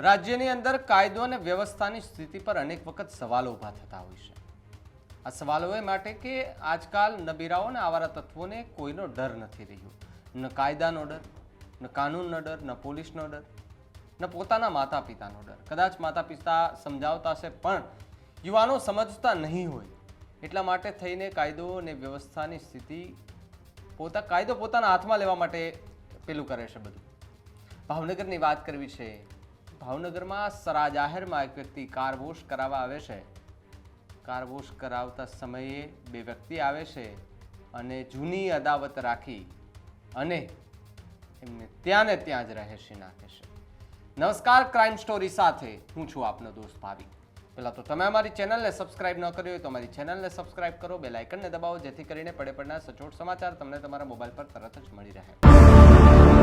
રાજ્યની અંદર કાયદો અને વ્યવસ્થાની સ્થિતિ પર અનેક વખત સવાલો ઊભા થતા હોય છે. આ સવાલો એ માટે કે આજકાલ નબીરાઓ અને આવારા તત્વોને કોઈનો ડર નથી રહ્યો. ન કાયદાનો ડર, ન કાનૂનનો ડર, ન પોલીસનો ડર, ન પોતાના માતા પિતાનો ડર. કદાચ માતા પિતા સમજાવતા હશે, પણ યુવાનો સમજતા નહીં હોય. એટલા માટે થઈને કાયદો અને વ્યવસ્થાની સ્થિતિ પોતા, કાયદો પોતાના હાથમાં લેવા માટે પેલું કરે છે બધું. ભાવનગરની વાત કરવી છે. ભાવનગરમાં સરા જાહેરમાં એક વ્યક્તિ કાર વોશ કરાવવા આવે છે. કાર વોશ કરાવતા સમયે બે વ્યક્તિ આવે છે અને જૂની અદાવત રાખી અને એમને ત્યાં ને ત્યાં જ રહેશી નાખે છે. નમસ્કાર ક્રાઇમ સ્ટોરી સાથે હું છું આપનો દોસ્ત ભાવિક પહેલાં તો તમે અમારી ચેનલને સબસ્ક્રાઇબ ન કરી હોય તો અમારી ચેનલને સબસ્ક્રાઇબ કરો, બે લાઇકનને દબાવો, જેથી કરીને પડે પડના સચોટ સમાચાર તમને તમારા મોબાઈલ પર તરત જ મળી રહે.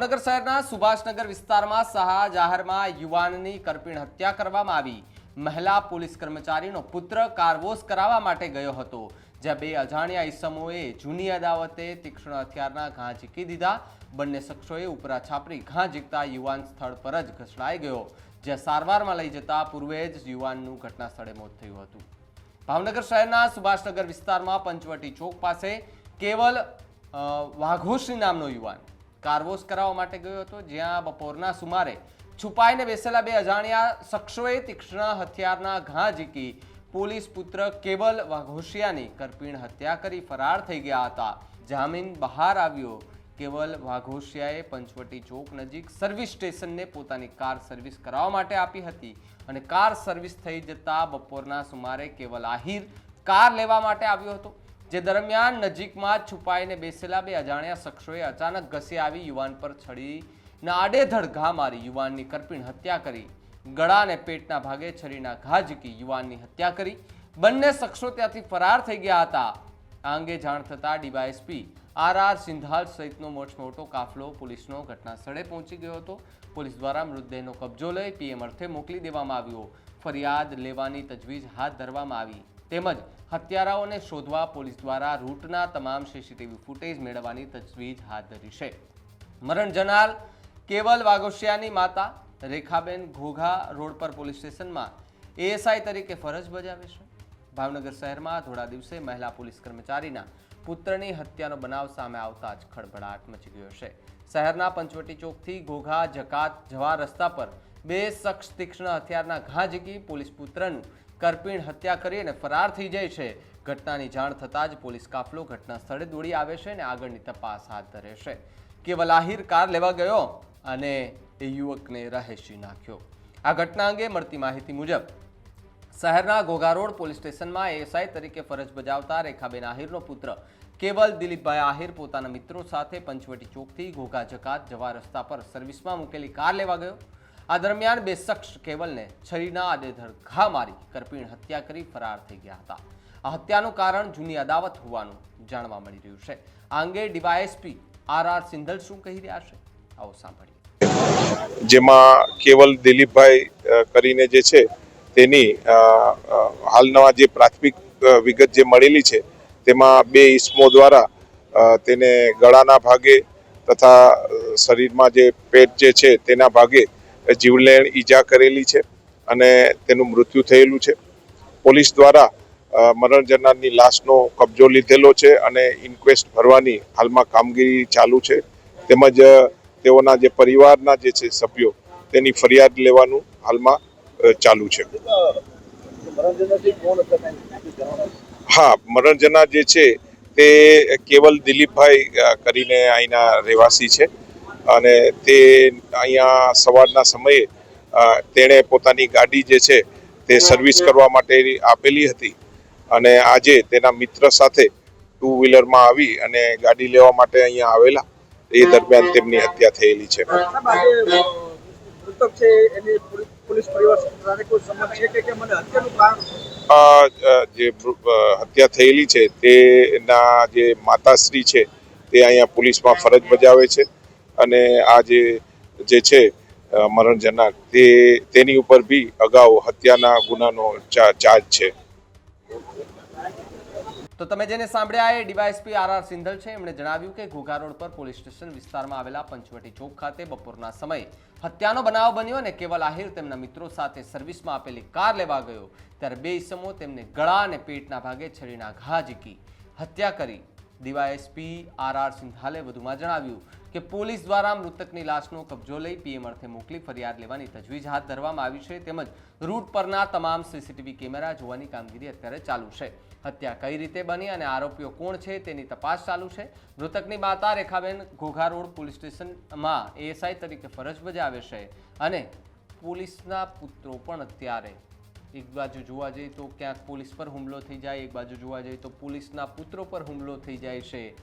ભાવનગર શહેરના સુભાષનગર વિસ્તારમાં સહા જાહેરમાં યુવાનની કરપીણ હત્યા કરવામાં આવી. મહિલા પોલીસ કર્મચારીનો પુત્ર કારવોશ કરાવવા માટે ગયો હતો, જ્યાં બે અજાણ્યા ઈસમોએ જૂની અદાવતે તીક્ષ્ણ હથિયારના ઘા ઝીકી દીધા. બંને શખ્સોએ ઉપરા છાપરી ઘા ઝીકતા યુવાન સ્થળ પર જ ઘસડાઈ ગયો, જ્યાં સારવારમાં લઈ જતા પૂર્વે જ યુવાનનું ઘટના સ્થળે મોત થયું હતું. ભાવનગર શહેરના સુભાષનગર વિસ્તારમાં પંચવટી ચોક પાસે કેવલ વાઘોશ્રી વાઘોશી નામનો યુવાન કારવોશ કરાવવા માટે ગયો હતો, જ્યાં બપોરના સુમારે છુપાઈને બેસેલા બે અજાણ્યા શખ્સોએ તીક્ષ્ણ હથિયારના ઘા ઝીકી પોલીસ પુત્ર કેવલ વાઘોશિયાની કરપીણ હત્યા કરી ફરાર થઈ ગયા હતા. જામીન બહાર આવ્યો. કેવલ વાઘોશિયાએ પંચવટી ચોક નજીક સર્વિસ સ્ટેશનને પોતાની કાર સર્વિસ કરાવવા માટે આપી હતી અને કાર સર્વિસ થઈ જતા બપોરના સુમારે કેવલ આહિર કાર લેવા માટે આવ્યો હતો. જે દરમિયાન નજીકમાં છુપાઈને બેસેલા બે અજાણ્યા શખ્સોએ અચાનક ઘસી આવી યુવાન પર છડીના આડેધડ ઘા મારી યુવાનની કરપીણ હત્યા કરી. ગળા અને પેટના ભાગે છરીના ઘા ઝીકી યુવાનની હત્યા કરી. બંને શખ્સો ત્યાંથી ફરાર થઈ ગયા હતા. આ અંગે જાણ થતાં ડીવાયએસપી આર આર સિંધાલ સહિતનો મોટ મોટો કાફલો પોલીસનો ઘટના સ્થળે પહોંચી ગયો હતો. પોલીસ દ્વારા મૃતદેહનો કબજો લઈ પીએમ અર્થે મોકલી દેવામાં આવ્યો. ફરિયાદ લેવાની તજવીજ હાથ ધરવામાં આવી. તેમજ હત્યારાઓને શોધવા પોલીસ દ્વારા રૂટના તમામ સીસીટીવી ફૂટેજ મેળવવાની તજવીજ હાથ ધરી છે. મરણ જનાર કેવલ વાઘોશિયાની માતા, રેખાબેન ઘોઘા રોડ પર પોલીસ સ્ટેશનમાં એએસઆઈ તરીકે ફરજ બજાવે છે. ભાવનગર શહેરમાં થોડા દિવસે મહિલા પોલીસ કર્મચારીના પુત્રની હત્યાનો બનાવ સામે આવતા જ ખળભળાટ મચી ગયો છે. શહેરના પંચવટી ચોકથી ઘોઘા, જકાત જવા રસ્તા પર બે શખ્સ તીક્ષ્ણ હથિયારના ઘા ઝીકી પોલીસ પુત્રનું કરપીણ હત્યા કરી અને ફરાર થઈ જાય છે. ઘટનાની જાણ થતાં જ પોલીસ કાફલો ઘટના સ્થળે દોડી આવે છે અને આગળની તપાસ હાથ ધરે છે. કેવલ આહિર કાર લેવા ગયો અને એ યુવકને રહેશી નાખ્યો. આ ઘટના અંગે મળતી માહિતી મુજબ, શહેરના ઘોઘા રોડ પોલીસ સ્ટેશનમાં એએસઆઈ તરીકે ફરજ બજાવતા રેખાબેન આહિરનો પુત્ર કેવલ દિલીપભાઈ આહિર પોતાના મિત્રો સાથે પંચવટી ચોકથી ઘોઘા જકાત જવા રસ્તા પર સર્વિસમાં મૂકેલી કાર લેવા ગયો. આ દરમિયાન બે શખ્સ કેવલને છરીના આડેધડ ઘા મારી કરપીણ હત્યા કરી ફરાર થઈ ગયા હતા. આ હત્યાનું કારણ જૂની અદાવત હોવાનું જાણવા મળી રહ્યું છે. આ અંગે ડીવાયએસપી આર આર સિંધલ શું કહી રહ્યા છે? આવો સાંભળીએ. જેમાં કેવલ દિલીપભાઈ કરીને જે છે, તેની હાલના જે પ્રાથમિક વિગત જે મળેલી છે, તેમાં બે ઈસમો દ્વારા તેને ગળાના ભાગે તથા શરીરમાં જે પેટ જે છે, તેના ભાગે જીવલેણ ઈજા કરેલી છે અને તેનું મૃત્યુ થયેલું છે. પોલીસ દ્વારા મરણ જનારની લાશનો કબજો લીધેલો છે અને ઇન્ક્વેસ્ટ ભરવાની હાલમાં કામગીરી ચાલુ છે. તેમજ તેઓના જે પરિવારના જે છે સભ્યો, તેની ફરિયાદ લેવાનું હાલમાં ચાલુ છે. હા મરણજના જે છે તે કેવલ દિલીપભાઈ કરીને અહીંના રહેવાસી છે. અને તે અહીંયા સવારના સમયે તેણે પોતાની ગાડી જે છે તે સર્વિસ કરવા માટે આપેલી હતી. અને આજે તેના મિત્ર સાથે ટુ વ્હીલરમાં આવી અને ગાડી લેવા માટે અહીંયા આવેલા. એ દરમિયાન તેમની હત્યા થયેલી છે. જે હત્યા થયેલી છે તેના જે માતાશ્રી છે તે અહીંયા પોલીસમાં ફરજ બજાવે છે. અને આ જે જે છે મરણ જનાર તે, તેની ઉપર બી અગાઉ હત્યાના ગુનાનો ચાર્જ છે. તો તમે જેને સાંભળ્યા એ ડીવાયએસપી આર આર સિંધલ છે. એમણે જણાવ્યું કે ઘોઘા રોડ પર પોલીસ સ્ટેશન વિસ્તારમાં આવેલા પંચવટી ચોક ખાતે બપોરના સમયે હત્યાનો બનાવ બન્યો અને કેવલ આહિર તેમના મિત્રો સાથે સર્વિસમાં આપેલી કાર લેવા ગયો. ત્યારે બે ઈસમો તેમને ગળા અને પેટના ભાગે છરીના ઘા ઝીકી હત્યા કરી ડીવાયએસપી આર આર સિંધાલે વધુમાં જણાવ્યું કે પોલીસ દ્વારા મૃતકની લાશનો કબજો લઈ પીએમ અર્થે મોકલી ફરિયાદ લેવાની તજવીજ હાથ ધરવામાં આવી છે તેમજ રૂટ પરના તમામ સીસીટીવી કેમેરા જોવાની કામગીરી અત્યારે ચાલુ છે. હત્યા કઈ રીતે બની અને આરોપીઓ કોણ છે તેની તપાસ ચાલુ છે. મૃતકની માતા રેખાબેન ઘોઘા રોડ પોલીસ સ્ટેશનમાં એએસઆઈ તરીકે ફરજ બજાવે છે અને પોલીસના પુત્રો પણ અત્યારે એક બાજુ જોવા જઈએ તો ક્યાંક પોલીસ પર હુમલો થઈ જાય, એક બાજુ જોવા જઈએ તો પોલીસના પુત્રો પર હુમલો થઈ જાય છે.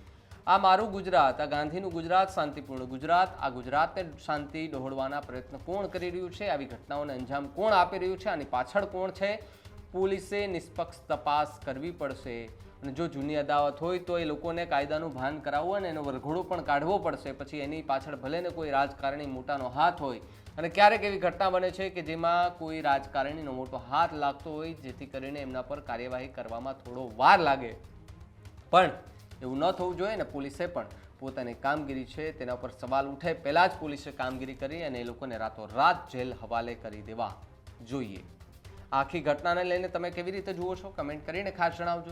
આ મારું ગુજરાત, આ ગાંધીનું ગુજરાત, શાંતિપૂર્ણ ગુજરાત, આ ગુજરાતને શાંતિ ડહોળવાના પ્રયત્ન કોણ કરી રહ્યું છે? આવી ઘટનાઓને અંજામ કોણ આપી રહ્યું છે? આની પાછળ કોણ છે? પોલીસે નિષ્પક્ષ તપાસ કરવી પડશે. અને જો જૂની અદાવત હોય તો એ લોકોને કાયદાનું ભાન કરાવવું અને એનો વરઘોડો પણ કાઢવો પડશે. પછી એની પાછળ ભલે ને કોઈ રાજકારણી મોટાનો હાથ હોય. અને ક્યારેક એવી ઘટના બને છે કે જેમાં કોઈ રાજકારણીનો મોટો હાથ લાગતો હોય, જેથી કરીને એમના પર કાર્યવાહી કરવામાં થોડો વાર લાગે. પણ એવું ન થવું જોઈએ ને પોલીસે પણ પોતાની કામગીરી છે તેના પર સવાલ ઉઠે. પહેલાં જ પોલીસે કામગીરી કરી અને એ લોકોને રાતોરાત જેલ હવાલે કરી દેવા જોઈએ. આખી ઘટનાને લઈને તમે કેવી રીતે જુઓ છો? કમેન્ટ કરીને ખાસ જણાવજો.